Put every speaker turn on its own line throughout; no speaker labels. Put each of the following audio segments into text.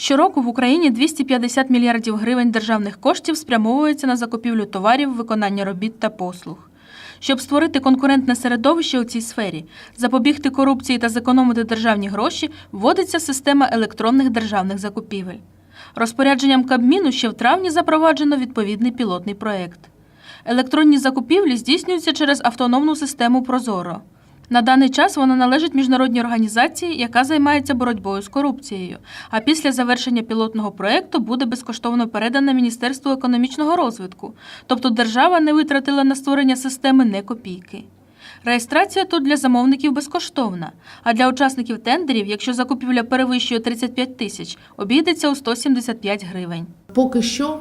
Щороку в Україні 250 мільярдів гривень державних коштів спрямовується на закупівлю товарів, виконання робіт та послуг. Щоб створити конкурентне середовище у цій сфері, запобігти корупції та зекономити державні гроші, вводиться система електронних державних закупівель. Розпорядженням Кабміну ще в травні запроваджено відповідний пілотний проєкт. Електронні закупівлі здійснюються через автономну систему Прозоро. На даний час вона належить міжнародній організації, яка займається боротьбою з корупцією. А після завершення пілотного проєкту буде безкоштовно передана Міністерству економічного розвитку. Тобто держава не витратила на створення системи не копійки. Реєстрація тут для замовників безкоштовна, а для учасників тендерів, якщо закупівля перевищує 35 тисяч, обійдеться у 175 гривень.
Поки що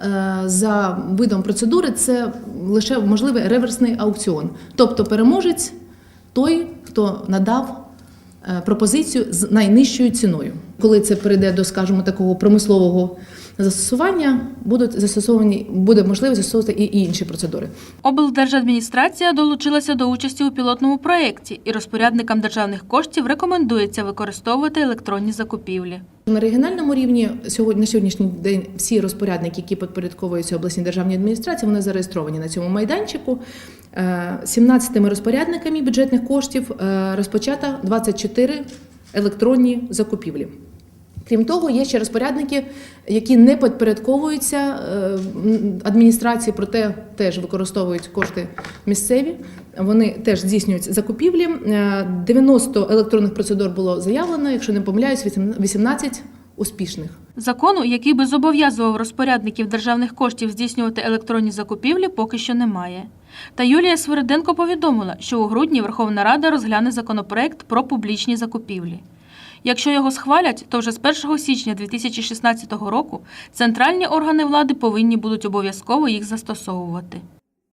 е, за видом процедури це лише можливий реверсний аукціон. Тобто переможець той, хто надав е, пропозицію з найнижчою ціною. Коли це перейде до, скажімо, такого промислового застосування, будуть застосовані, буде можливість застосовувати і інші процедури.
Облдержадміністрація долучилася до участі у пілотному проєкті, і розпорядникам державних коштів рекомендується використовувати електронні закупівлі.
На регіональному рівні сьогодні на сьогоднішній день всі розпорядники, які підпорядковуються обласній державній адміністрації, вони зареєстровані на цьому майданчику. Е, 17 розпорядниками бюджетних коштів е, розпочато 24 електронні закупівлі. Крім того, є ще розпорядники, які не підпорядковуються е, адміністрації, проте теж використовують кошти місцеві. Вони теж здійснюють закупівлі. Е, 90 електронних процедур було заявлено, якщо не помиляюсь, 18 успішних.
Закону, який би зобов'язував розпорядників державних коштів здійснювати електронні закупівлі, поки що немає. Та Юлія Свириденко повідомила, що у грудні Верховна Рада розгляне законопроект про публічні закупівлі. Якщо його схвалять, то вже з 1 січня 2016 року центральні органи влади повинні будуть обов'язково їх застосовувати.